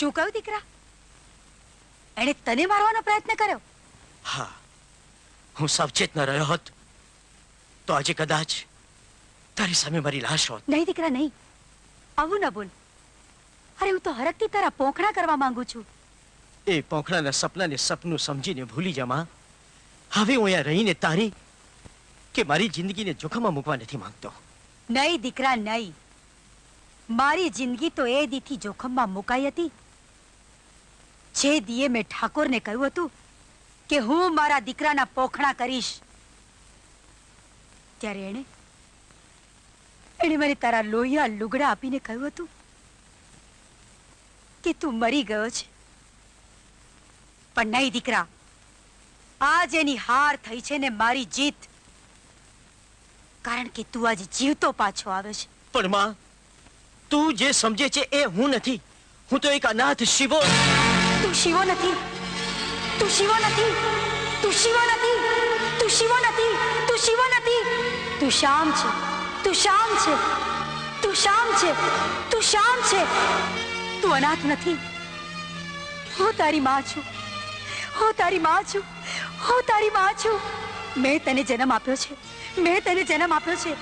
શું કહ્યું દીકરા? એણે તને મારવાનો પ્રયત્ન કર્યો? હા. હું સાવચેત ન રહ્યો હોત તો આજે કદાચ તારી સામે મારી લાશ હોત. નહીં દીકરા નહીં. આવું ન બોલ. અરે હું તો હરકતી તારા પોખણા કરવા માંગુ છું. એ પોખણાના સપનાને સપનું સમજીને ભૂલી જમા હવે હું અહીંયા રહીને તારી કે મારી જિંદગીને જોખમમાં મૂકવા નથી માંગતો. નહીં દીકરા નહીં. મારી જિંદગી તો એ દીથી જોખમમાં મુકાઈ હતી જે દીએ મેં ઠાકોરને કહ્યું હતું કે હું મારા દીકરાના પોખણા કરીશ. ત્યારે એણે એણે મને તારા લોહિયા લુગડા આપીને કહ્યું હતું કે તું મરી ગયો છે. પણ નહીં દીકરા, આજ એની હાર થઈ છે ને મારી જીત. કારણ કે તું આજે જીવતો પાછો આવે છે. પણ માં, તું જે સમજે છે એ હું નથી. હું તો એક અનાથ શિવો. તું શિવો નથી. તું શિવો નથી. તું શિવો નથી. તું શિવો નથી. તું શિવો નથી. તું શામ છે. તું શામ છે. તું શામ છે. તું શામ છે. તું અનાથ નથી. હું તારી માં છું. હું તારી માં છું. હું તારી માં છું. મેં તને જન્મ આપ્યો છે. મેં તને જન્મ આપ્યો છે.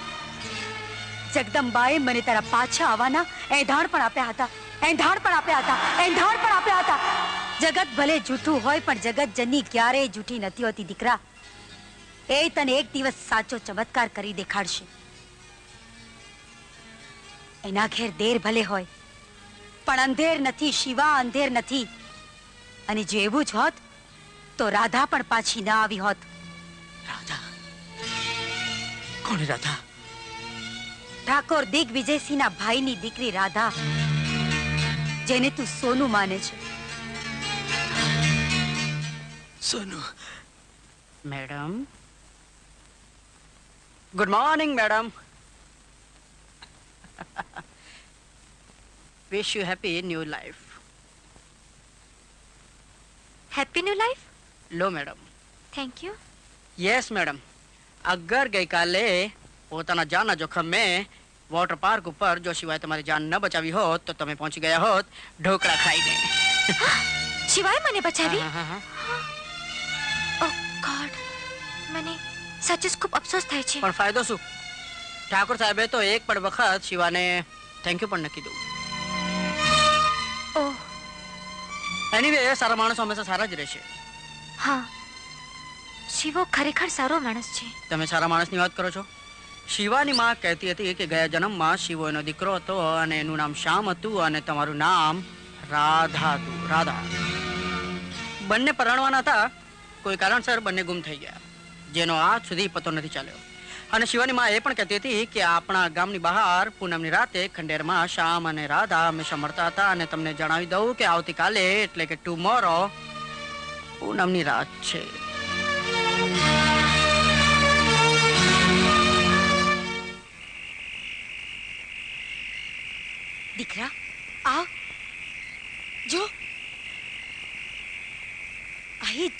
જગદંબાએ મને તારા પાછા આવવાના એધાણ પણ આપ્યા હતા. એંધાણ પણ આપ્યા હતા એંધાણ પણ આપ્યા હતા. જગત ભલે જૂઠું હોય પણ જગત જની ક્યારેય જૂઠી નથી હોતી દીકરા. એ તને એક દિવસ સાચો ચમત્કાર કરી દેખાડશે. એના ઘેર દેર ભલે હોય પણ અંધેર નથી શિવા અંધેર નથી. અને જો એવું જ હોત તો રાધા પણ પાછી ના આવી હોત. રાધા? કોણ રાધા? ઠાકોર દિગ્વિજયસિંહના ભાઈની દીકરી રાધા. જેને તું સોનું માને છે. સોનું. Madam. Good morning madam. Wish you happy new life happy new life law madam. Thank you yes madam. અગર ગઈકાલે પોતાના જાનના જોખમે વોટર પાર્ક ઉપર જો શિવાય તમારી જાન ન બચાવી હોત તો તમે પહોંચી ગયા હોત ઢોકળા ખાઈને. શિવાય મને બચાવી. ઓ ગોડ મને સચ ખૂબ અફસોસ થાય છે. પણ ફાયદો શું? ઠાકોર સાહેબે તો એક પણ વખત શિવાને થેન્ક યુ પણ ન કીધું. ઓહ એનીવે સારા માણસો હંમેશા સારા જ રહેશે હા. શિવો ખરેખર સારો માણસ છે. તમે સારા માણસની વાત કરો છો? શિવાની માં કહેતી હતી કે ગયા જન્મમાં શિવો એનો દીકરો હતો અને એનું નામ શ્યામ હતું અને તમારું નામ રાધા હતું રાધા. બંને પરણવાના હતા. કોઈ કારણસર બંને ગુમ થઈ ગયા. જેનો આજ સુધી પતો નથી ચાલ્યો. અને શિવાની માં એ પણ કહેતી હતી કે આપણા ગામની બહાર પૂનમની રાતે ખંડેરમાં શ્યામ અને રાધા હંમેશા મળતા હતા અને તમને જણાવી દઉં કે આવતીકાલે એટલે કે ટુમોરો પૂનમની રાત છે.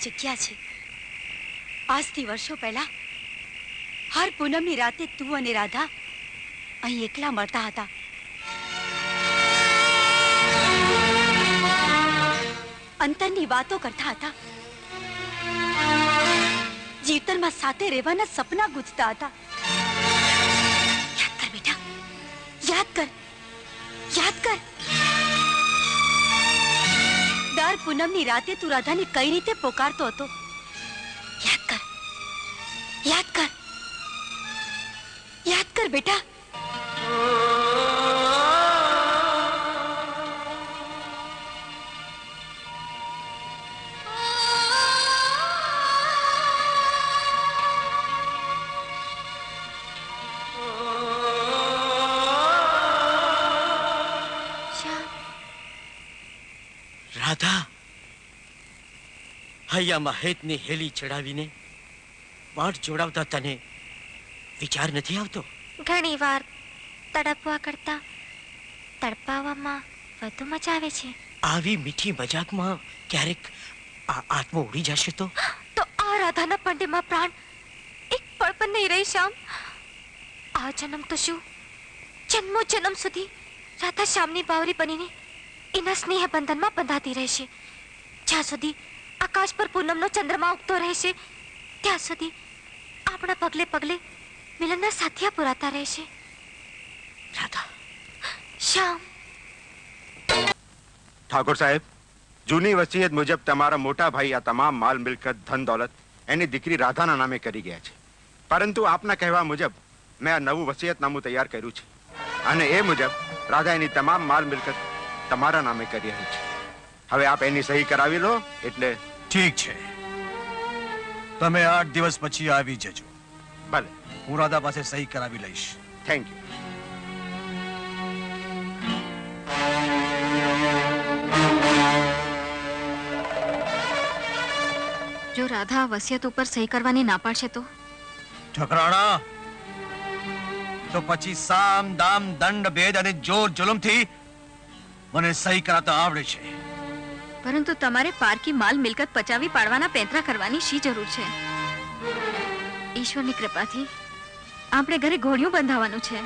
જગ્યા છે. આજથી વર્ષો પહેલા હર પૂનમની રાતે તું અને રાધા અહીં એકલા મળતા હતા. અંતરની વાતો કરતા હતા. જીવતરમાં સાથે રહેવાના સપના ગુજતા હતા. યાદ કર બેટા, યાદ કર યાદ કર. દર પૂનમની રાતે તું રાધાને કઈ રીતે પોકારતો હતો? યાદ કર. યાદ કર. યાદ કર બેટા. હૈયામાં હેતની હેલી ચડાવીને વાટ જોડાવતા તને વિચાર નથી આવતો? ઘણી વાર તડપવા કરતા તડપાવામાં વધુ મજા આવે છે. આવી મીઠી મજાકમાં ક્યારેક આ આત્મો ઉડી જશે તો? તો આ રાધાના પંડેમાં પ્રાણ એક પળ પણ નહીં રહી શ્યામ. આ જન્મ તો શું? જન્મો જન્મ સુધી રાધા શ્યામની બાવરી બનીને એના સ્નેહ બંધનમાં બંધાતી રહેશે. જ્યાં સુધી આકાશ પર પૂનમનો ચંદ્રમા ઉગતો રહેશે. ત્યાં સુધી આપણા પગલે પગલે મિલનના સાથિયા પુરાતા રહેશે. શ્યામ. ઠાકોર સાહેબ, જૂની વસીયત મુજબ તમારા મોટા ભાઈ આ તમામ માલ, મિલકત, ધન, દોલત એની દીકરી રાધાના નામે કરી ગયા છે. પરંતુ આપના કહેવા મુજબ મેં આ નવું વસીયતનામું તૈયાર કર્યું છે. અને એ મુજબ રાધા એની તમામ માલ, મિલકત તમારા નામે કરી રહી છે. હવે આપ એની સહી કરાવી લો, એટલે ઠીક છે. તમે આઠ દિવસ પછી આવી જજો. ભલે. હું રાધા પાસે સહી કરાવી લઈશ. થેન્ક યુ જો રાધા વસિયત ઉપર સહી કરવાની ના પાડશે તો? ઠકરાણા તો પછી સામ દામ દંડ ભેદ અને જોર જુલમથી મને સહી કરાતા આવડે છે. પરંતુ તમારે પારકી માલ મિલકત પચાવી પાડવાના પેંતરા કરવાની શી જરૂર છે? ઈશ્વરની કૃપાથી આપણે ઘરે ઘોડિયું બંધાવવાનું છે.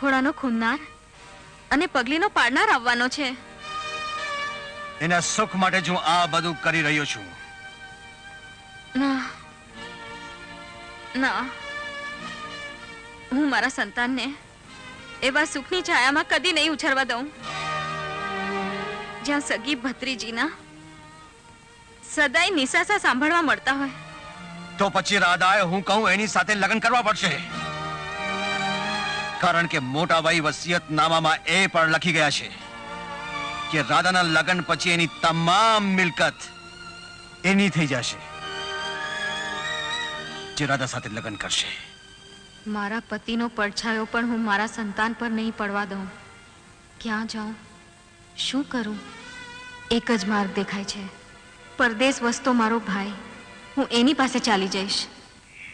ખોડાનો ખૂનનાર અને પગલીનો પાડનાર આવવાનો છે. એના સુખ માટે જ હું આ બધું કરી રહ્યો છું. ના. ના. હું મારા સંતાનને એવા સુખની છાયામાં કદી નહીં ઉછરવા દઉં. જ્યાં સગી ભત્રીજીના સદાય નિસાસા સાંભળવા મળતા હોય. તો પછી રાધાએ હું કહું એની સાથે લગ્ન કરવા પડશે. કારણ કે મોટા ભાઈ વસિયત નામામાં એ પણ લખી ગયા છે કે રાધાના લગ્ન પછી એની તમામ મિલકત એની થઈ જશે. જે રાધા સાથે લગ્ન કરશે. મારા પતિનો પડછાયો પણ હું મારા સંતાન પર નહીં પડવા દઉં. ક્યાં જાઉં? શું કરું? એક જ માર્ગ દેખાય છે. પરદેશ વસતો મારો ભાઈ. હું એની પાસે ચાલી જઈશ.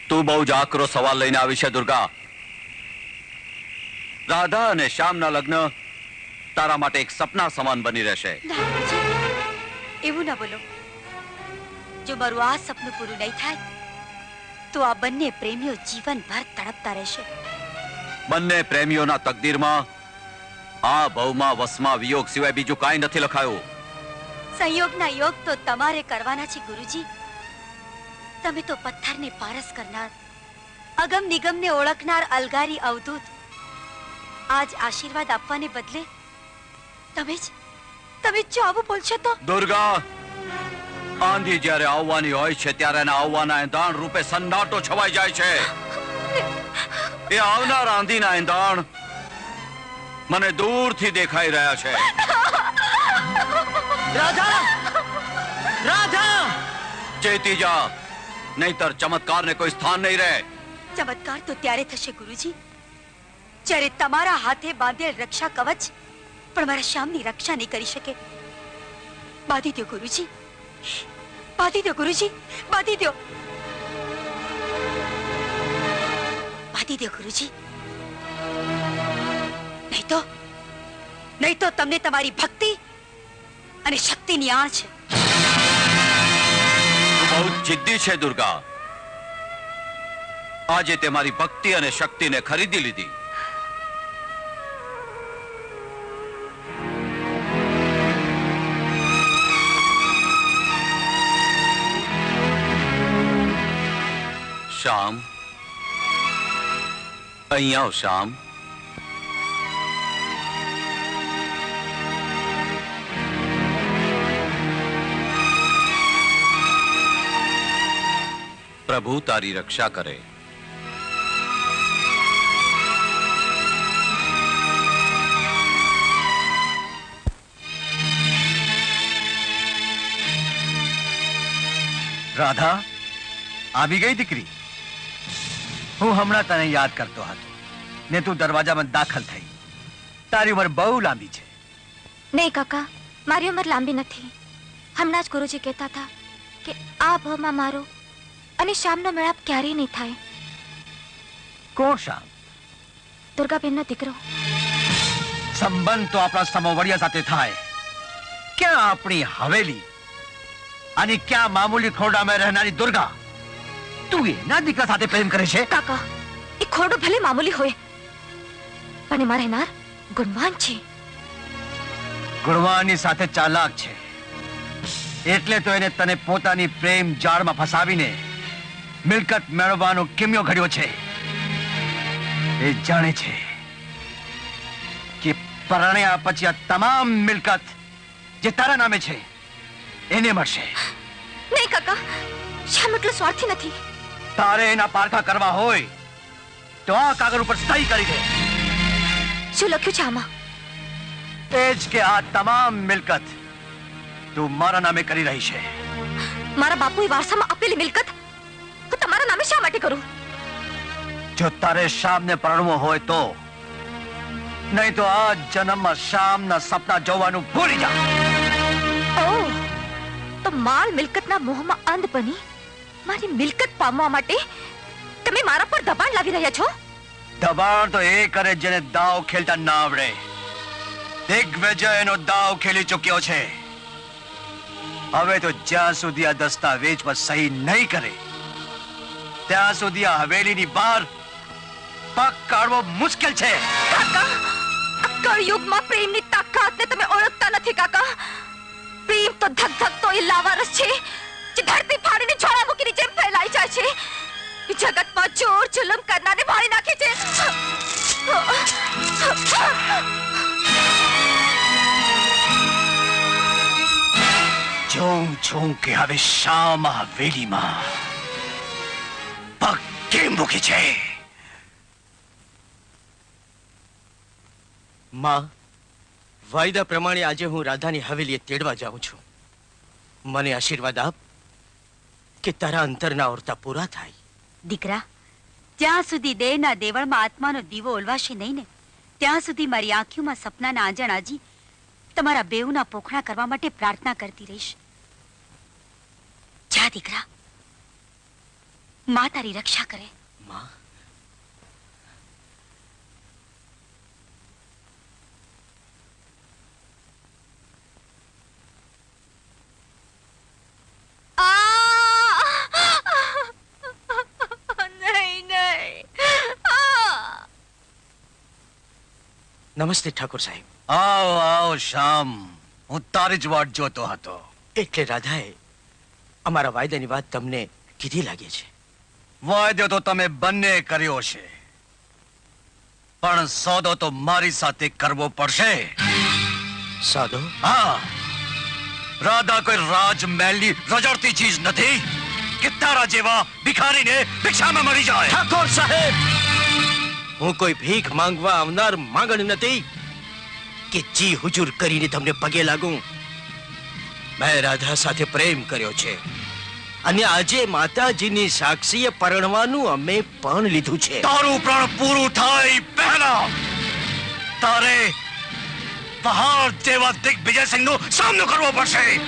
તું બહુ જ આકરો સવાલ લઈને આવી છે દુર્ગા. રાધા અને શ્યામના લગ્ન તારા માટે એક સપના સમાન બની રહેશે. એવું ના બોલો. જો મારું આ સપનું પૂરું નહીં થાય તો આ બંને પ્રેમીઓ જીવનભર તડપતા રહેશે. બંને પ્રેમીઓના તકદીરમાં આ ભવમાં વસમાં વિયોગ સિવાય બીજું કાંઈ નથી લખાયું. સંયોગના યોગ તો તમારે કરવાના છે ગુરુજી. તમે તો પથ્થરને પારસ કરનાર અગમ નિગમને ઓળખનાર અલગારી અવધૂત. આજ આશીર્વાદ આપવાને બદલે તમે જ તમે જ જો આવું બોલશો તો? દુર્ગા આંધી જ્યારે આવવાની હોય છે ત્યારે એના આવવાના એંધાણ રૂપે સન્નાટો છવાઈ જાય છે. એ આવનાર આંધીના એંધાણ મને દૂરથી દેખાઈ રહ્યા છે. રાજા! રાજા! ચેતી જા. નહીતર ચમત્કારને કોઈ સ્થાન નહીં રહે. ચમત્કાર તો ત્યારે થશે ગુરુજી. જ્યારે તમારા હાથે બાંધેલ રક્ષા કવચ પણ મારા શ્યામની રક્ષા નહીં કરી શકે. બાંધી દો ગુરુજી. બાંધી દો ગુરુજી. બાંધી દો બાંધી દો ગુરુજી. નહીં તો નહીં તો તમને તમારી ભક્તિ અને શક્તિની આણ છે. બહુ જિદ્દી છે, દુર્ગા. આજે તે મારી ભક્તિ અને શક્તિને ખરીદી લીધી. શ્યામ. અહીં આવ, શ્યામ. પ્રભુ તારી રક્ષા કરે. રાધા આવી ગઈ દીકરી? હું હમણાં તને યાદ કરતો હતો. ને તું દરવાજામાં દાખલ થઈ. તારી ઉંમર બહુ લાંબી છે. નહીં કાકા મારી ઉંમર લાંબી નથી. હમણાં જ ગુરુજી કહેતા હતા કે આ ભવમાં મારો અને શ્યામનો મેળાપ ક્યારેય નહીં થાય. કોણ શ્યામ? દુર્ગાબેનનો દીકરો. સંબંધ તો આપણા સમોવડિયા સાથે થાય. ક્યાં આપણી હવેલી? અને ક્યાં મામૂલી ખોરડામાં રહેનારી દુર્ગા? તું એના દીકરા સાથે પ્રેમ કરે છે? કાકા એ ખોરડો ભલે મામૂલી હોય પણ એમાં રહેનાર ગુણવાન છે. ગુણવાની સાથે ચાલાક છે. એટલે તો એને તને પોતાની પ્રેમ જાળમાં ફસાવીને મિલકત મેળવવાનો કેમ્યો ઘડ્યો છે. એ જાણે છે કે પરણ્યા પછી આ તમામ મિલકત જે તારા નામે છે એને મળશે. નહીં કાકા શ્યામ એટલો સ્વાર્થી નથી? તારે એના પારખા કરવા હોય તો આ કાગળ ઉપર સહી કરી દે. શું લખ્યું છે આમાં? એ જ કે આ તમામ મિલકત તું મારા નામે કરી રહી છે. મારા બાપુએ વારસામાં આપેલી મિલકત હું અમે શા માટે કરું? જો તારે શામને પરણવો હોય તો નહીં તો આ જન્મમાં શામના સપના જોવાનું ભૂલી જા. તો માલ મિલકતના મોહમાં અંધ બની મારી મિલકત પામવા માટે તમે મારા પર દબાણ લાવી રહ્યા છો? દબાણ તો એ કરે જેને દાવ ખેલતા ના આવડે દિગ્વિજય એનો દાવ ખેલી ચૂક્યો છે. હવે તો જ્યાં સુધી આ દસ્તાવેજ પર સહી નહીં કરે ત્યાં સુધી આ હવેલીની બહાર પગ કાઢવો મુશ્કેલ છે. કાકા કળયુગમાં પ્રેમની તાકાતને તમે ઓળખતા નથી કાકા. પ્રેમ તો ધક ધક તો એ લાવારસ છે જે ધરતી ફાડીને જ્વાળામુખીની જેમ ફેલાઈ જાય છે. જગતમાં ચોર જુલમ કરનારને ભાળી નાખે છે. જોઉં છું કે હવે શામ આ કેમ મૂકે છે માં વાયદા પ્રમાણે આજે હું રાધાની હવેલીએ તેડવા જાઉં છું. મને આશીર્વાદ આપ કે તારા અંતરના ઓરતા પૂરા થાય. દીકરા જ્યાં સુધી દેહના દેવળમાં આત્માનો દીવો ઓલવાશે નહીં ને ત્યાં સુધી મારી આંખોમાં સપનાના આંજણ આજી તમારા બેઉના પોખણા કરવા માટે પ્રાર્થના કરતી રહીશ. જા દીકરા. મા તારી રક્ષા કરે. માં? નહીં નહીં. આ! નમસ્તે ઠાકોર સાહેબ. આવો આવો શામ. હું તારી જ વાટ જોતો હતો. એટલે રાધાએ અમારા વાયદાની વાત તમને કીધી લાગે છે. વાયદો તો તમે બંને કર્યો છે. પણ સોદો તો મારી સાથે કરવો પડશે. સાદો? હા. રાધા કોઈ રાજમહેલની રજડતી ચીજ નથી. કે તારા જેવા ભિખારીને ભિક્ષામાં મળી જાય. ઠાકોર સાહેબ! હું કોઈ ભીખ માંગવા આવનાર માંગણ નથી કે જી હુજુર કરીને તમને પગે લાગું. મેં રાધા સાથે પ્રેમ કર્યો છે. અને આજે માતાજીની સાક્ષીએ પરણવાનું અમે પણ લીધું છે. તારું પ્રાણ પૂરું થાય પહેલા. તારે પહાડ જેવા દિગ્વિજય સિંહનો સામનો કરવો પડશે.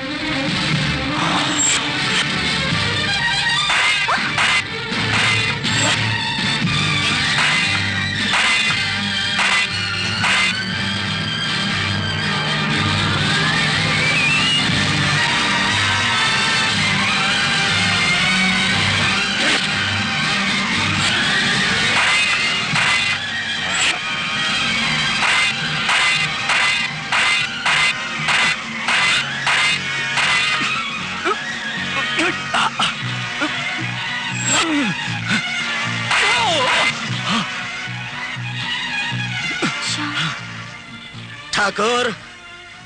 ઠાકોર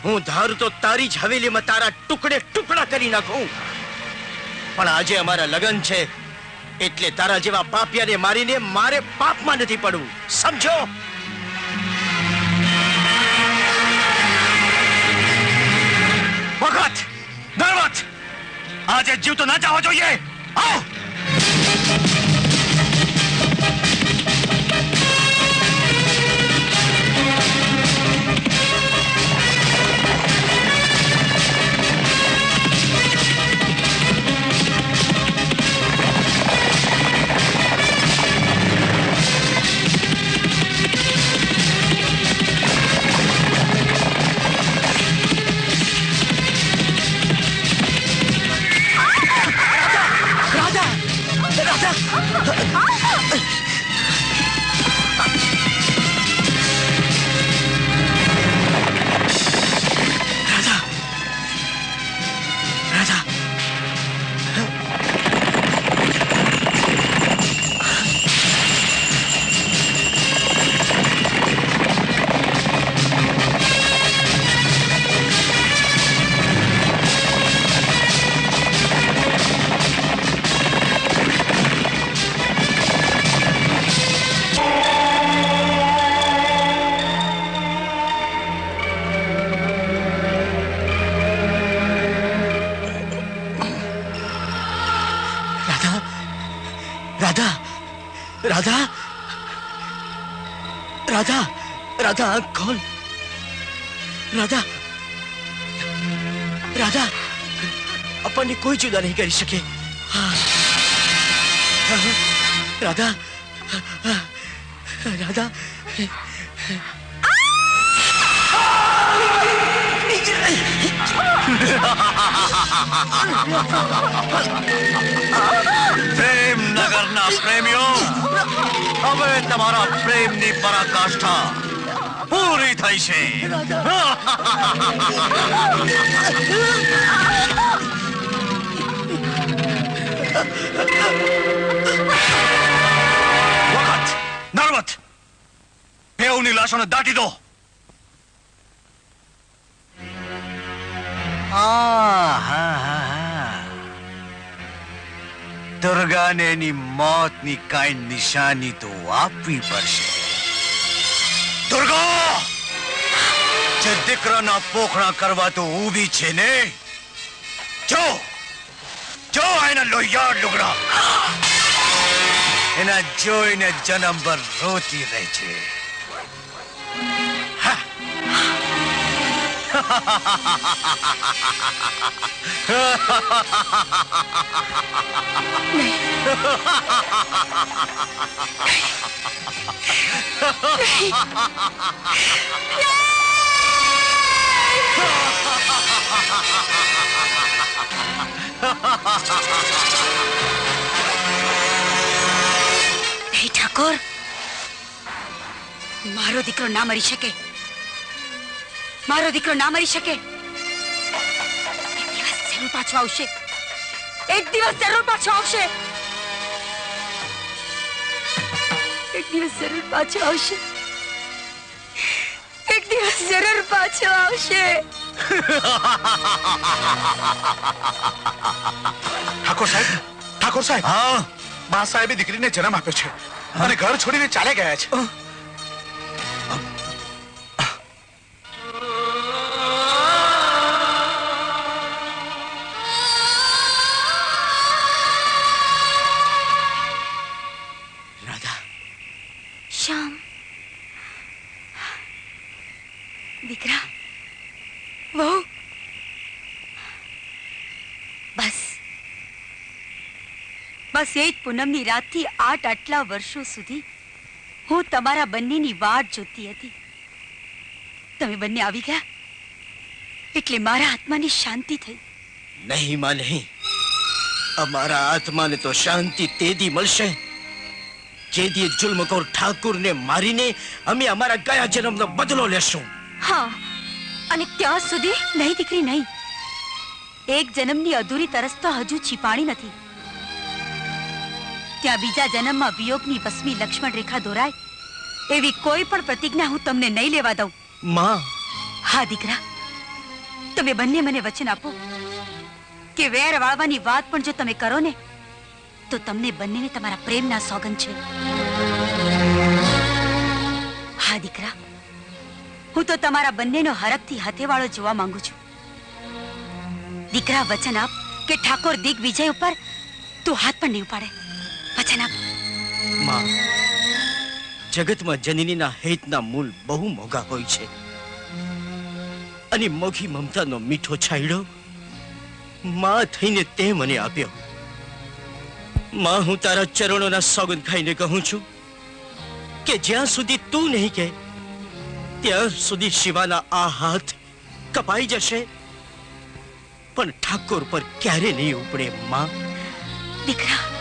હું ધારું તો તારી જ હવેલીમાં તારા ટુકડે ટુકડા કરી નાખું. પણ આજે અમારા લગ્ન છે, એટલે તારા જેવા પાપિયાને મારીને મારે પાપમાં નથી પડવું. સમજો? વખત દરવત આજે જીવ તો ના જવા જોઈએ. આવ. રાધા? રાધા રાધા આંખ ખોલ. રાધા રાધા, આપણને કોઈ જુદા નહીં કરી શકે. રાધા રાધા. પ્રેમ નગરના પ્રેમીઓ હવે તમારા પ્રેમની પરાકાષ્ઠા પૂરી થઈ છે વખત નર્વત બેઉની લાશોને દાટી દો દુર્ગાને એની મોતની કાંઈ નિશાની તો આપવી પડશે. દુર્ગા! જે દીકરાના પોખણા કરવા તો ઊભી છે ને? જો! જો એના લોહિયાર લુગડા! એના જોઈને જન્મભર રોતી રહે છે. ઠાકોર મારો દીકરો ના મરી શકે મારો દીકરો ના મરી શકે. એક દિવસ જરૂર પાછો આવશે. એક દિવસ જરૂર પાછો આવશે. એક દિવસ જરૂર પાછો આવશે. એક દિવસ જરૂર પાછો આવશે. ઠાકોર સાહેબ ઠાકોર સાહેબ. હા. બા સાહેબે દીકરીને જન્મ આપ્યો છે. અને ઘર છોડીને ચાલે ગયા છે. બસ એ જ પૂનમની રાતથી આઠ આટલા વર્ષો સુધી હું તમારા બંનેની વાટ જોતી હતી. તમે બંને આવી ગયા? એટલે મારા આત્માની શાંતિ થઈ. નહીં માં નહીં. અમારા આત્માને તો શાંતિ તેદી મળશે. જેદી જુલ્મકોર ઠાકુરને મારીને અમે અમારા ગયા જન્મનો બદલો લેશું. હા અને ત્યાં સુધી નહીં દીકરી નહીં. એક જન્મની અધૂરી તરસ તો હજુ છીપાણી નથી. ત્યાં બીજા જન્મમાં વિયોગની વસમી લક્ષ્મણ રેખા દોરાય એવી કોઈ પણ પ્રતિજ્ઞા હું તમને નહીં લેવા દઉં. માં. હા દીકરા. તમે બંને મને વચન આપો કે વેર વાળવાની વાત પણ જો તમે કરો ને તો તમને બંનેને તમારા પ્રેમના સોગન છે. હા દીકરા. હું તો તમારા બંનેનો હરખથી હથેવાળો જોવા માંગુ છું. દીકરા વચન આપ કે ઠાકોર દિગ્વિજય ઉપર તું હાથ પણ નહીં ઉપાડે. વચનમાં જગતમાં જનનીના હેતના મૂળ બહુ મોંઘા હોય છે. અને મોઘી મમતાનો મીઠો છાંયડો માં થઈને તે મને આપ્યો. માં હું તારા ચરણોના સોગંદ ખાઈને કહું છું કે જ્યાં સુધી તું નહીં કે ત્યાં સુધી શિવાના આ હાથ કપાઈ જશે. પણ ઠાકોર પર ક્યારે નહીં ઉપડે માં? દીકરા